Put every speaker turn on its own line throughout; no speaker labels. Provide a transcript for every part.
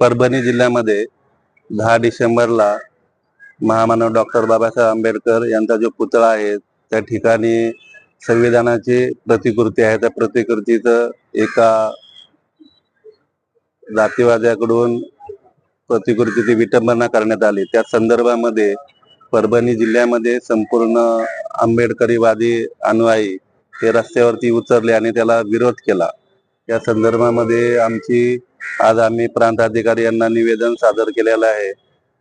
परभणी जिल्ह्यामध्ये दहा डिसेंबरला महामानव डॉक्टर बाबासाहेब आंबेडकर यांचा जो पुतळा आहे त्या ठिकाणी संविधानाची प्रतिकृती आहे. त्या प्रतिकृतीचं एका जातीवाद्याकडून प्रतिकृतीची विटंबना करण्यात आली. त्या संदर्भामध्ये परभणी जिल्ह्यामध्ये संपूर्ण आंबेडकरीवादी अनुयायी हे रस्त्यावरती उतरले आणि त्याला विरोध केला. या संदर्भामध्ये आमची आज आम्ही प्रांताधिकारी यांना निवेदन सादर केलेलं आहे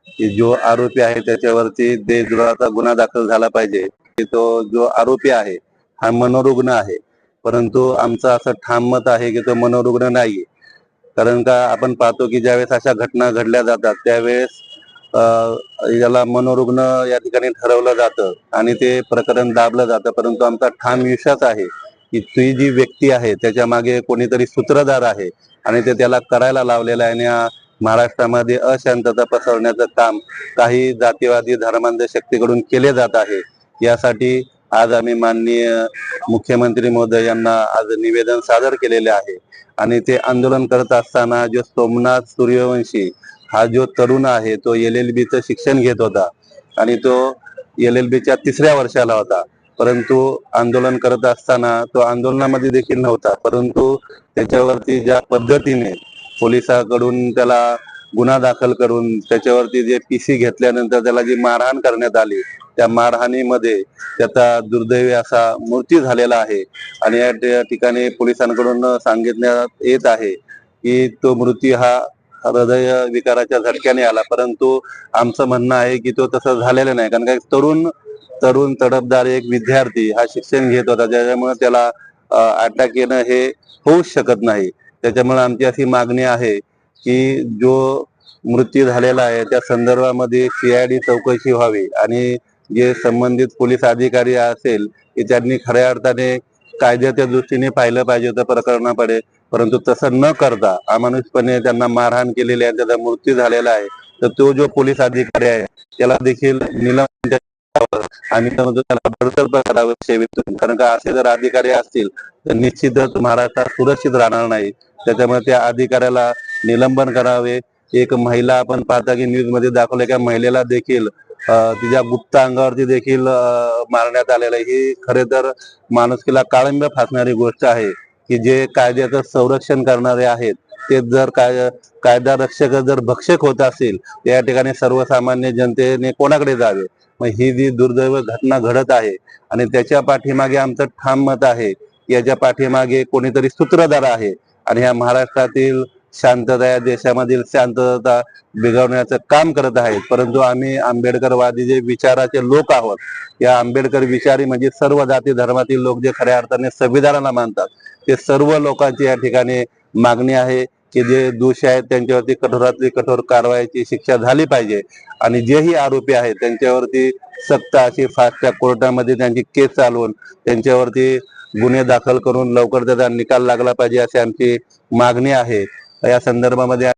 की जो आरोपी आहे त्याच्यावरती देशद्रोहाचा गुन्हा दाखल झाला पाहिजे. की तो जो आरोपी आहे हा मनोरुग्ण आहे. परंतु आमचं असं ठाम मत आहे की तो मनोरुग्ण नाही कारण का आपण पाहतो की ज्यावेळेस अशा घटना घडल्या जातात त्यावेळेस याला मनोरुग्ण या ठिकाणी ठरवलं जातं आणि ते प्रकरण दाबलं जातं. परंतु आमचा ठाम विश्वास आहे की ती जी व्यक्ती आहे त्याच्यामागे कोणीतरी सूत्रधार आहे आणि ते त्याला करायला लावलेलं आहे आणि महाराष्ट्रामध्ये अशांतता पसरवण्याचं काम काही जातीवादी धर्मांध शक्तीकडून केले जात आहे. यासाठी आज आम्ही माननीय मुख्यमंत्री महोदय यांना आज निवेदन सादर केलेले आहे. आणि ते आंदोलन करत असताना जो सोमनाथ सूर्यवंशी हा जो तरुण आहे तो एल एल बीचं शिक्षण घेत होता. आणि तो एल एल बीच्या तिसऱ्या वर्षाला होता. परंतु आंदोलन करत असताना तो आंदोलनामध्ये देखील नव्हता. परंतु त्याच्यावरती ज्या पद्धतीने पोलिसांकडून त्याला गुन्हा दाखल करून त्याच्यावरती जे पीसी घेतल्यानंतर त्याला जी मारहाण करण्यात आली त्या मारहाणीमध्ये त्याचा दुर्दैवी असा मृत्यू झालेला आहे. आणि या ठिकाणी पोलिसांकडून सांगितण्यात येत आहे की तो मृत्यू हा हृदय विकाराच्या झटक्याने आला. परंतु आमचं म्हणणं आहे की तो तसं झालेला नाही. कारण काय तरुण तरुण तडफदार एक विद्यार्थी हा शिक्षण घेत होता. त्याच्यामुळे त्याला अटॅक येणं हे होऊच शकत नाही. त्याच्यामुळे आमची अशी मागणी आहे की जो मृत्यू झालेला आहे त्या संदर्भामध्ये सीआयडी चौकशी व्हावी. आणि जे संबंधित पोलीस अधिकारी असेल की त्यांनी खऱ्या अर्थाने कायद्याच्या दृष्टीने पाहिलं पाहिजे होतं प्रकरणाकडे परंतु तसं न करता अमानुषपणे त्यांना मारहाण केलेली आहे त्याचा मृत्यू झालेला आहे. तर तो जो पोलीस अधिकारी आहे त्याला देखील निलंबन आम्ही तर त्याला बडतर्फ करावं सेवेतून. कारण का असे जर अधिकारी असतील तर निश्चितच महाराष्ट्रात सुरक्षित राहणार नाही त्याच्यामुळे त्या अधिकाऱ्याला निलंबन करावे. एक महिला आपण पाहता की न्यूजमध्ये दाखवले की महिलेला देखील तिच्या गुप्त अंगावरती देखील मारण्यात आलेलं ही खरे तर माणुसकीला काळंब्या फासणारी गोष्ट आहे की जे कायद्याचं संरक्षण करणारे आहेत. ते जर काय कायदा रक्षक जर भक्षक होत असेल या ठिकाणी सर्वसामान्य जनतेने कोणाकडे जावे? मग ही जी दुर्दैव घटना घडत आहे आणि त्याच्या पाठीमागे आमचं ठाम मत आहे याच्या पाठीमागे कोणीतरी सूत्रधार आहे आणि ह्या महाराष्ट्रातील शांतता या देशामधील शांतता बिघडवण्याचं काम करत आहेत. परंतु आम्ही आंबेडकरवादी जे विचाराचे लोक आहोत या आंबेडकर विचारी म्हणजे सर्व जाती धर्मातील लोक जे खऱ्या अर्थाने संविधानाला मानतात ते सर्व लोकांची या ठिकाणी मागणी आहे की जे दोषी आहेत त्यांच्यावरती कठोरातली कठोर कारवाईची शिक्षा झाली पाहिजे. आणि जेही आरोपी आहेत त्यांच्यावरती सक्त अशी फास्ट ट्रॅक कोर्टामध्ये त्यांची केस चालवून त्यांच्यावरती गुन्हे दाखल करून लवकर त्याचा निकाल लागला पाहिजे अशी आमची मागणी आहे. या संदर्भामध्ये